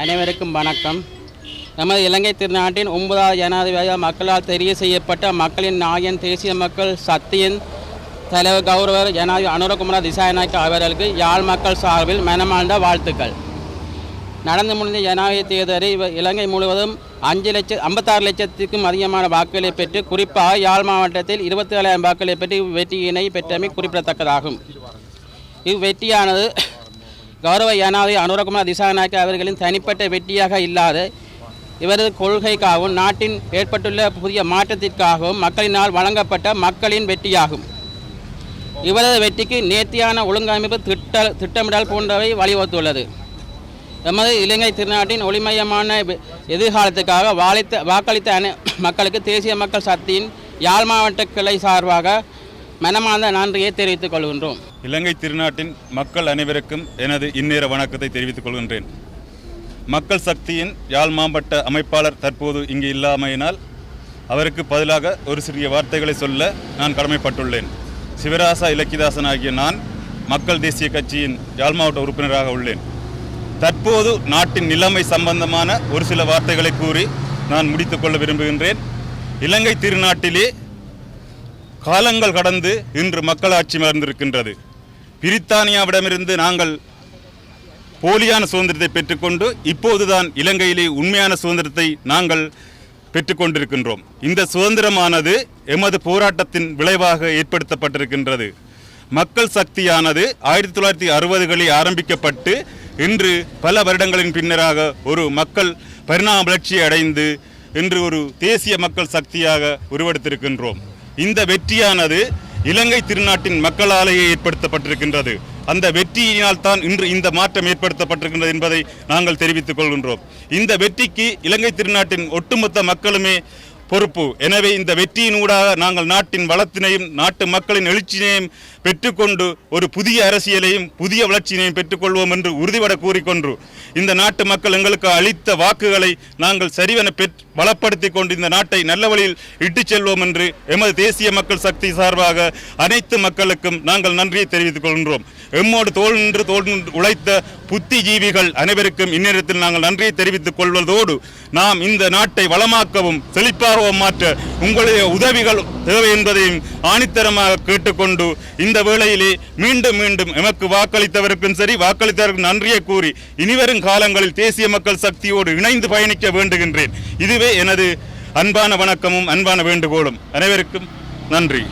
அனைவருக்கும் வணக்கம். நமது இலங்கை திருநாட்டின் ஒன்பதாவது ஜனாதிபதியாக மக்களால் தெரிவு செய்யப்பட்ட மக்களின் நாயன் தேசிய மக்கள் சக்தியின் தலைவர் கௌரவர் ஜனாதிபதி அனுரகுமார திசாநாயக் அவர்களுக்கு யாழ் மக்கள் சார்பில் மனமார்ந்த வாழ்த்துக்கள். நடந்து முடிந்த ஜனாதிபதி தேர்தலில் இலங்கை முழுவதும் அஞ்சு லட்சம் ஐம்பத்தாறு லட்சத்துக்கும் அதிகமான வாக்குகளை பெற்று குறிப்பாக யாழ் மாவட்டத்தில் இருபத்தி ஏழாயிரம் வாக்குகளை பெற்று வெற்றியினை பெற்றமை குறிப்பிடத்தக்கதாகும். இவ்வெற்றியானது கௌரவ ஏனாவதி அனுரகுமார் திசாநாயக்க அவர்களின் தனிப்பட்ட வெற்றியாக இல்லாத இவரது கொள்கைக்காகவும் நாட்டின் ஏற்பட்டுள்ள புதிய மாற்றத்திற்காகவும் மக்களினால் வழங்கப்பட்ட மக்களின் வெற்றியாகும். இவரது வெற்றிக்கு நேர்த்தியான ஒழுங்கமைப்பு திட்ட திட்டமிடல் போன்றவை வழிவகுத்துள்ளது. எமது இலங்கை திருநாட்டின் ஒளிமயமான எதிர்காலத்துக்காக வாழித்த வாக்களித்த அனை மக்களுக்கு தேசிய மக்கள் சக்தியின் யாழ் மாவட்ட கிளை சார்பாக மனமார்ந்த நன்றியை தெரிவித்துக் கொள்கின்றோம். இலங்கை திருநாட்டின் மக்கள் அனைவருக்கும் எனது இந்நேர வணக்கத்தை தெரிவித்துக் கொள்கின்றேன். மக்கள் சக்தியின் யாழ் மாவட்ட அமைப்பாளர் தற்போது இங்கு இல்லாமையினால் அவருக்கு பதிலாக ஒரு சிறிய வார்த்தைகளை சொல்ல நான் கடமைப்பட்டுள்ளேன். சிவராசா இலக்கிதாசன் ஆகிய நான் மக்கள் தேசிய கட்சியின் யாழ் மாவட்ட உறுப்பினராக உள்ளேன். தற்போது நாட்டின் நிலைமை சம்பந்தமான ஒரு சில வார்த்தைகளை கூறி நான் முடித்துக்கொள்ள விரும்புகின்றேன். இலங்கை திருநாட்டிலே காலங்கள் கடந்து இன்று மக்களாட்சி மலர்ந்திருக்கின்றது. பிரித்தானியாவிடமிருந்து நாங்கள் போலியான சுதந்திரத்தை பெற்றுக்கொண்டு இப்போதுதான் இலங்கையிலே உண்மையான சுதந்திரத்தை நாங்கள் பெற்றுக்கொண்டிருக்கின்றோம். இந்த சுதந்திரமானது எமது போராட்டத்தின் விளைவாக ஏற்படுத்தப்பட்டிருக்கின்றது. மக்கள் சக்தியானது ஆயிரத்தி தொள்ளாயிரத்தி அறுபதுகளில் ஆரம்பிக்கப்பட்டு இன்று பல வருடங்களின் பின்னராக ஒரு மக்கள் பரிணாம வளர்ச்சியை அடைந்து இன்று ஒரு தேசிய மக்கள் சக்தியாக உருவெடுத்திருக்கின்றோம். இந்த வெற்றியானது இலங்கை திருநாட்டின் மக்களாலேயே ஏற்படுத்தப்பட்டிருக்கின்றது. அந்த வெற்றியினால் தான் இன்று இந்த மாற்றம் ஏற்படுத்தப்பட்டிருக்கின்றது என்பதை நாங்கள் தெரிவித்துக் கொள்கின்றோம். இந்த வெற்றிக்கு இலங்கை திருநாட்டின் ஒட்டுமொத்த மக்களுமே பொறுப்பு. எனவே இந்த வெற்றியினூடாக நாங்கள் நாட்டின் வளத்தினையும் நாட்டு மக்களின் எழுச்சியினையும் பெற்றுக்கொண்டு ஒரு புதிய அரசியலையும் புதிய வளர்ச்சியினையும் பெற்றுக்கொள்வோம் என்று உறுதிபட கூறிக்கொண்டு இந்த நாட்டு மக்கள் எங்களுக்கு அளித்த வாக்குகளை நாங்கள் சரிவென பெற் வளப்படுத்தி கொண்டு இந்த நாட்டை நல்ல வழியில் இட்டுச் செல்வோம் என்று எமது தேசிய மக்கள் சக்தி சார்பாக அனைத்து மக்களுக்கும் நாங்கள் நன்றியை தெரிவித்துக் கொள்கின்றோம். எம்மோடு தோல் நின்று தோல் உழைத்த புத்திஜீவிகள் அனைவருக்கும் இந்நேரத்தில் நாங்கள் நன்றியை தெரிவித்துக் கொள்வதோடு நாம் இந்த நாட்டை வளமாக்கவும் செழிப்பாகவும் மாற்ற உங்களுடைய உதவிகள் தேவை என்பதையும் ஆணித்தரமாக கேட்டுக்கொண்டு இந்த வேளையிலே மீண்டும் மீண்டும் எமக்கு வாக்களித்தவருக்கும் சரி வாக்களித்தவருக்கும் நன்றியை கூறி இனிவரும் காலங்களில் தேசிய மக்கள் சக்தியோடு இணைந்து பயணிக்க வேண்டுகின்றேன். இதுவே எனது அன்பான வணக்கமும் அன்பான வேண்டுகோளும். அனைவருக்கும் நன்றி.